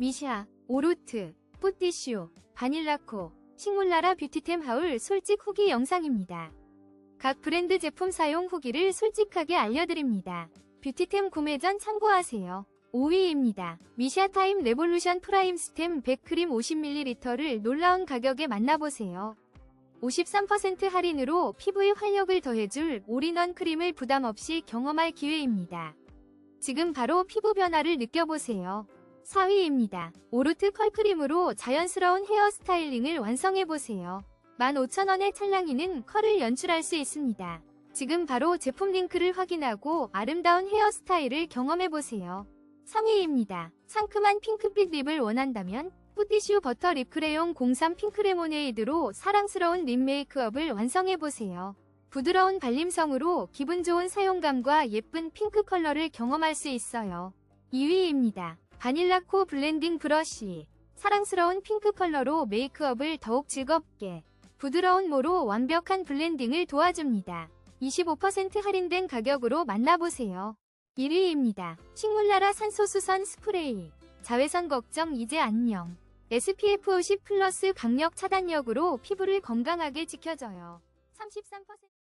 미샤, 오로트, 뿌띠슈, 바닐라코, 식물나라 뷰티템 하울 솔직 후기 영상입니다. 각 브랜드 제품 사용 후기를 솔직하게 알려드립니다. 뷰티템 구매 전 참고하세요. 5위입니다. 미샤타임 레볼루션 프라임 스템 100크림 50ml를 놀라운 가격에 만나보세요. 53% 할인으로 피부에 활력을 더해줄 올인원 크림을 부담 없이 경험할 기회입니다. 지금 바로 피부 변화를 느껴보세요. 4위입니다. 오르트 컬크림으로 자연스러운 헤어 스타일링을 완성해보세요. 15,000원의 찰랑이는 컬을 연출할 수 있습니다. 지금 바로 제품 링크를 확인하고 아름다운 헤어 스타일을 경험해보세요. 3위입니다. 상큼한 핑크빛 립을 원한다면 뿌티슈 버터 립 크레용 03 핑크 레모네이드로 사랑스러운 립 메이크업을 완성해보세요. 부드러운 발림성으로 기분 좋은 사용감과 예쁜 핑크 컬러를 경험할 수 있어요. 2위입니다. 바닐라 코 블렌딩 브러쉬. 사랑스러운 핑크 컬러로 메이크업을 더욱 즐겁게, 부드러운 모로 완벽한 블렌딩을 도와줍니다. 25% 할인된 가격으로 만나보세요. 1위입니다. 식물나라 산소수선 스프레이. 자외선 걱정 이제 안녕. SPF 50 플러스 강력 차단력으로 피부를 건강하게 지켜줘요. 33%